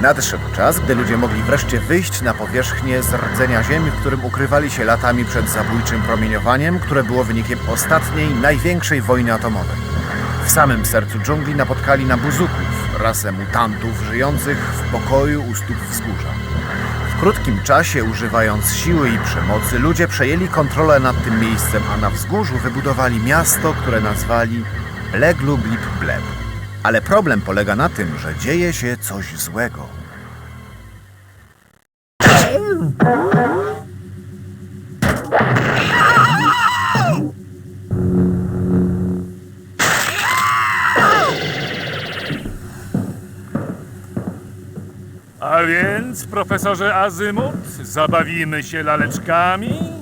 Nadszedł czas, gdy ludzie mogli wreszcie wyjść na powierzchnię z rdzenia ziemi, w którym ukrywali się latami przed zabójczym promieniowaniem, które było wynikiem ostatniej, największej wojny atomowej. W samym sercu dżungli napotkali na buzuków, rasę mutantów żyjących w pokoju u stóp wzgórza. W krótkim czasie, używając siły i przemocy, ludzie przejęli kontrolę nad tym miejscem, a na wzgórzu wybudowali miasto, które nazwali Bleglu Blip Bleb. Ale problem polega na tym, że dzieje się coś złego. A więc, profesorze Azymut, zabawimy się laleczkami?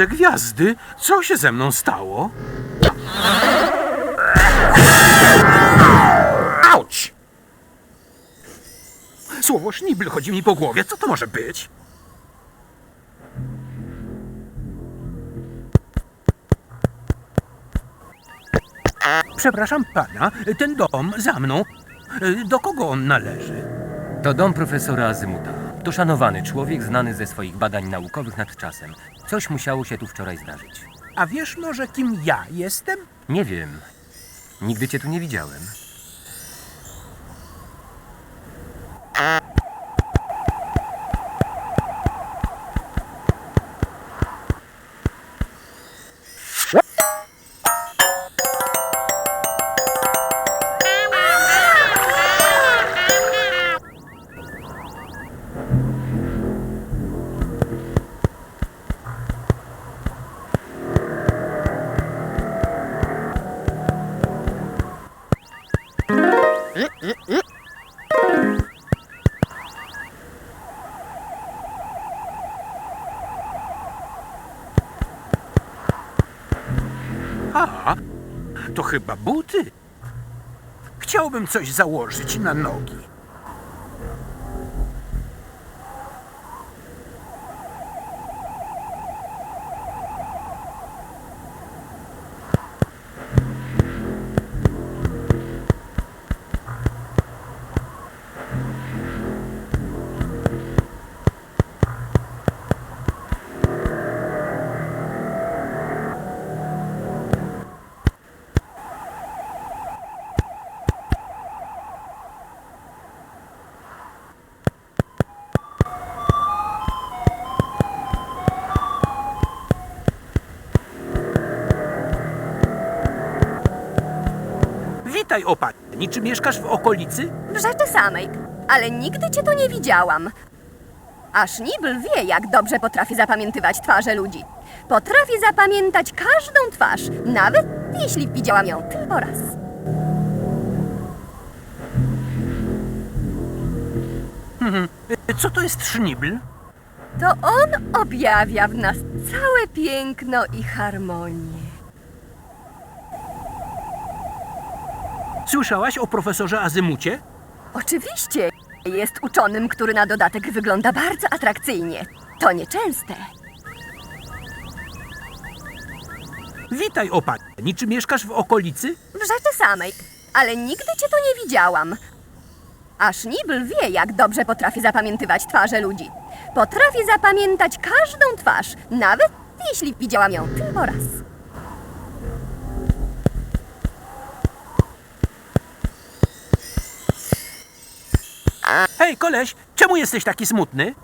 Widzę gwiazdy. Co się ze mną stało? Auć! Słowo sznibl chodzi mi po głowie. Co to może być? Przepraszam pana, ten dom za mną. Do kogo on należy? To dom profesora Azymuta. To szanowany człowiek, znany ze swoich badań naukowych nad czasem. Coś musiało się tu wczoraj zdarzyć. A wiesz może, kim ja jestem? Nie wiem. Nigdy cię tu nie widziałem. A, to chyba buty. Chciałbym coś założyć na nogi. Pani. Czy mieszkasz w okolicy? W rzeczy samej, ale nigdy cię tu nie widziałam. A Sznibl wie, jak dobrze potrafi zapamiętywać twarze ludzi. Potrafi zapamiętać każdą twarz, nawet jeśli widziałam ją tylko raz. Co to jest sznibl? To on objawia w nas całe piękno i harmonię. Słyszałaś o profesorze Azymucie? Oczywiście jest uczonym, który na dodatek wygląda bardzo atrakcyjnie. To nieczęste. Witaj, o pani. Czy mieszkasz w okolicy? W rzeczy samej, ale nigdy cię tu nie widziałam. A Sznibl wie, jak dobrze potrafi zapamiętywać twarze ludzi. Potrafi zapamiętać każdą twarz, nawet jeśli widziałam ją tylko raz. Hej, koleś, czemu jesteś taki smutny?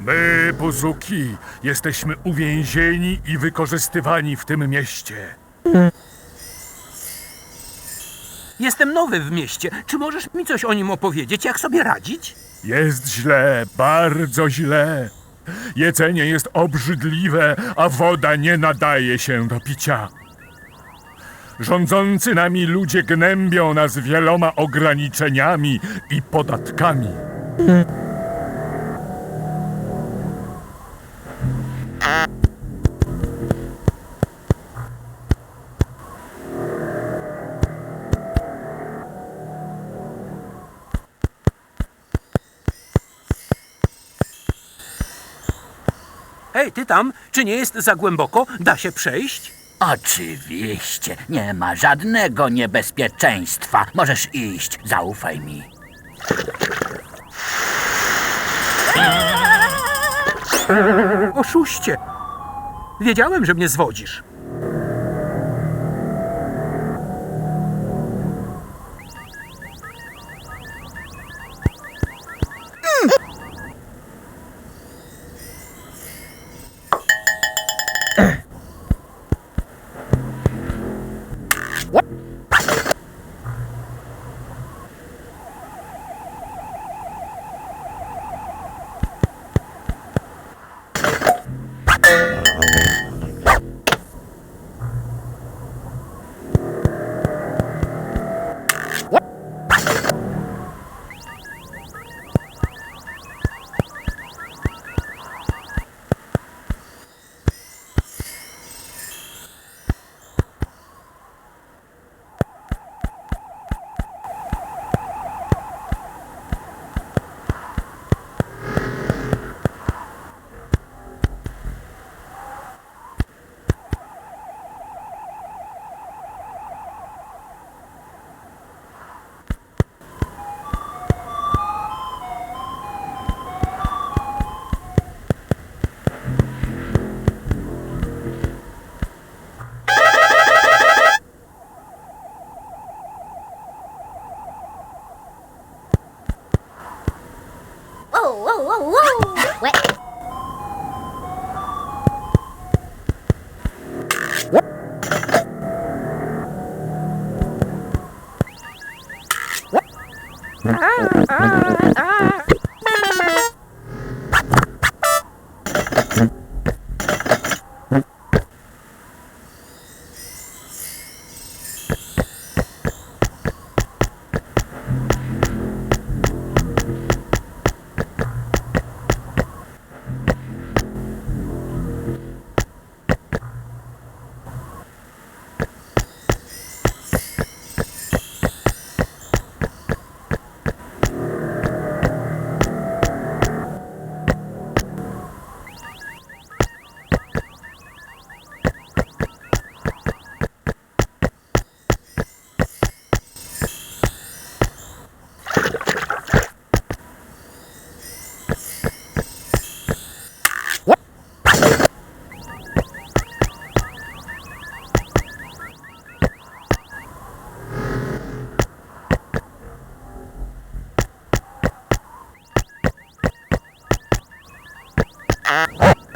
My, Buzuki, jesteśmy uwięzieni i wykorzystywani w tym mieście. Jestem nowy w mieście. Czy możesz mi coś o nim opowiedzieć? Jak sobie radzić? Jest źle, bardzo źle. Jedzenie jest obrzydliwe, a woda nie nadaje się do picia. Rządzący nami ludzie gnębią nas wieloma ograniczeniami i podatkami. Hej, ty tam, czy nie jest za głęboko? Da się przejść? Oczywiście, nie ma żadnego niebezpieczeństwa. Możesz iść, zaufaj mi. Oszuście! Wiedziałem, że mnie zwodzisz.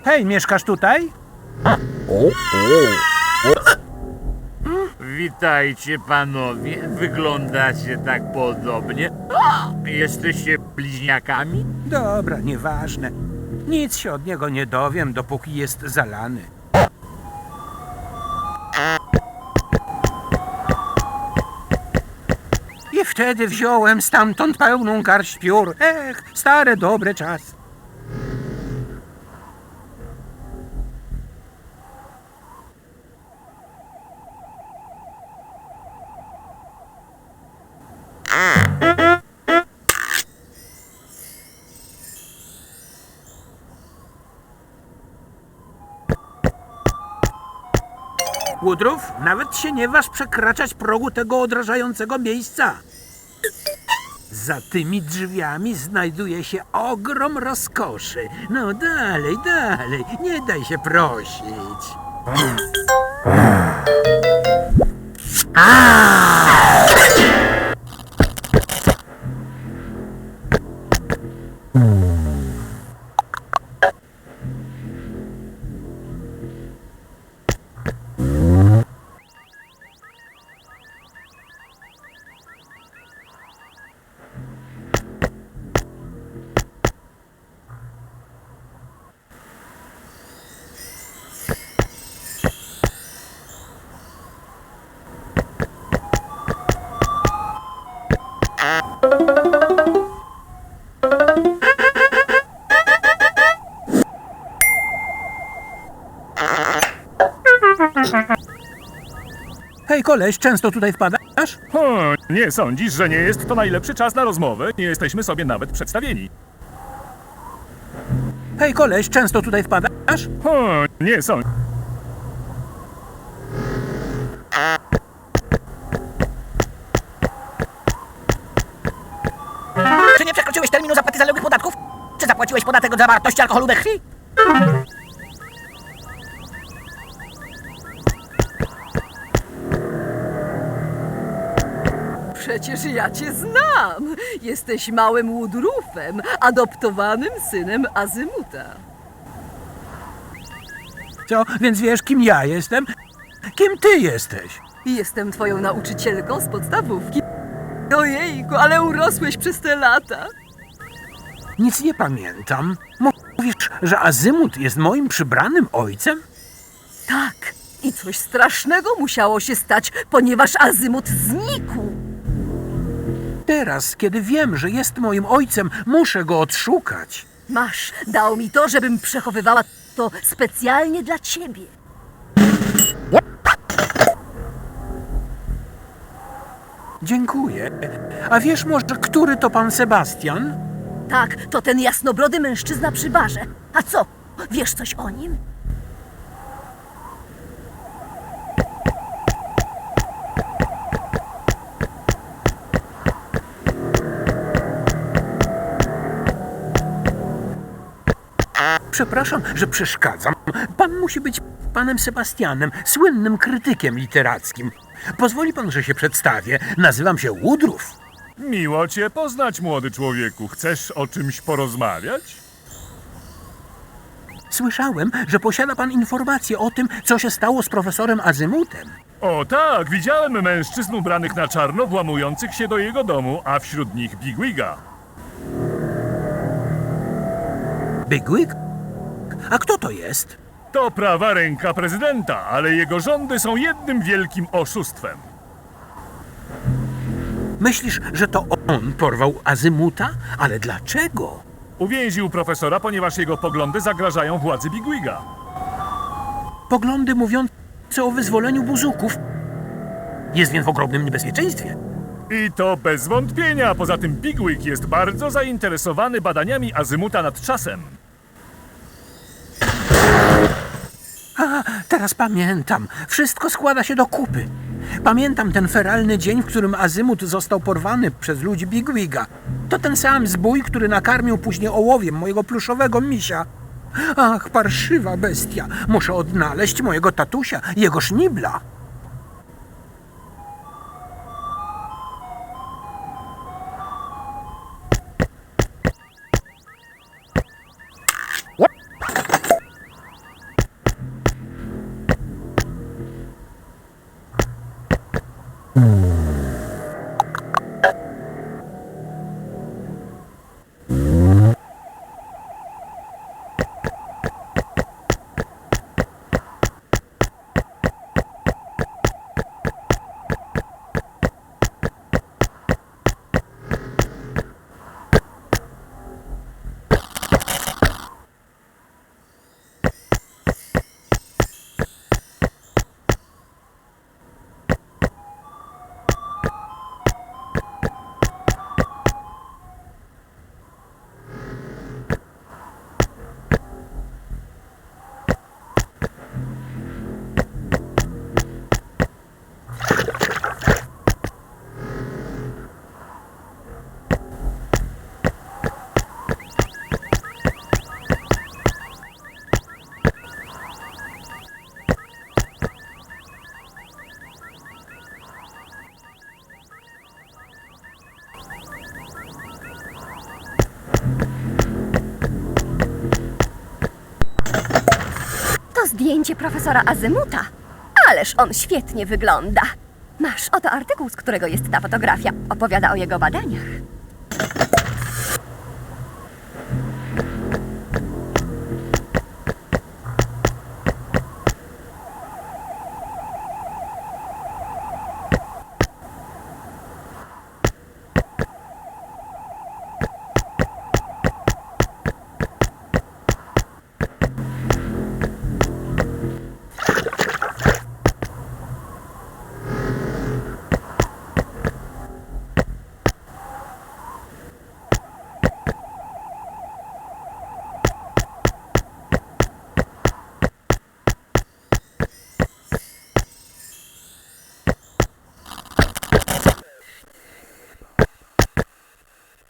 Hej, mieszkasz tutaj? Witajcie panowie, wyglądacie tak podobnie. O, jesteście bliźniakami? Dobra, nieważne. Nic się od niego nie dowiem, dopóki jest zalany. I wtedy wziąłem stamtąd pełną garść piór. Ech, stare, dobre czasy. Nawet się nie waż przekraczać progu tego odrażającego miejsca. Za tymi drzwiami znajduje się ogrom rozkoszy. No dalej, dalej, nie daj się prosić. Hej, koleś, często tutaj wpadasz? O, nie sądzisz, że nie jest to najlepszy czas na rozmowę? Nie jesteśmy sobie nawet przedstawieni. Hej, koleś, często tutaj wpadasz? O, nie sądzisz. Czy nie przekroczyłeś terminu zapłaty zaległych podatków? Czy zapłaciłeś podatek od zawartości alkoholu we krwi? Przecież ja cię znam. Jesteś małym Woodruffem, adoptowanym synem Azymuta. Co, więc wiesz, kim ja jestem? Kim ty jesteś? Jestem twoją nauczycielką z podstawówki. Ojejku, ale urosłeś przez te lata. Nic nie pamiętam. Mówisz, że Azymut jest moim przybranym ojcem? Tak, i coś strasznego musiało się stać, ponieważ Azymut znikł. Teraz, kiedy wiem, że jest moim ojcem, muszę go odszukać. Masz, dał mi to, żebym przechowywała to specjalnie dla ciebie. Dziękuję. A wiesz może, który to pan Sebastian? Tak, to ten jasnobrody mężczyzna przy barze. A co, wiesz coś o nim? Przepraszam, że przeszkadzam. Pan musi być panem Sebastianem, słynnym krytykiem literackim. Pozwoli pan, że się przedstawię. Nazywam się Woodruff. Miło cię poznać, młody człowieku. Chcesz o czymś porozmawiać? Słyszałem, że posiada pan informacje o tym, co się stało z profesorem Azymutem. O tak, widziałem mężczyzn ubranych na czarno włamujących się do jego domu, a wśród nich Bigwiga. Bigwig? A kto to jest? To prawa ręka prezydenta, ale jego rządy są jednym wielkim oszustwem. Myślisz, że to on porwał Azymuta? Ale dlaczego? Uwięził profesora, ponieważ jego poglądy zagrażają władzy Bigwiga. Poglądy mówiące o wyzwoleniu buzuków. Jest więc w ogromnym niebezpieczeństwie. I to bez wątpienia. Poza tym Bigwig jest bardzo zainteresowany badaniami azymuta nad czasem. A, teraz pamiętam. Wszystko składa się do kupy. Pamiętam ten feralny dzień, w którym Azymut został porwany przez ludzi Bigwiga. To ten sam zbój, który nakarmił później ołowiem mojego pluszowego misia. Ach, parszywa bestia. Muszę odnaleźć mojego tatusia, jego sznibla. Zdjęcie profesora Azymuta. Ależ on świetnie wygląda. Masz oto artykuł, z którego jest ta fotografia. Opowiada o jego badaniach.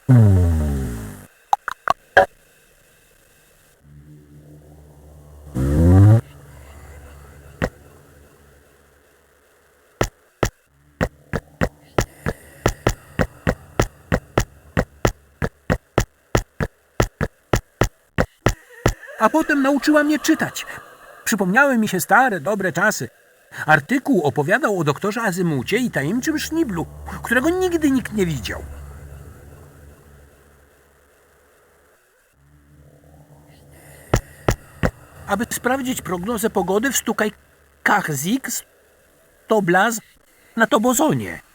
A potem nauczyła mnie czytać. Przypomniały mi się stare, dobre czasy. Artykuł opowiadał o doktorze Azymucie i tajemniczym szniblu, którego nigdy nikt nie widział. Aby sprawdzić prognozę pogody, wstukaj Kachzik, Toblaz na Tobozonie.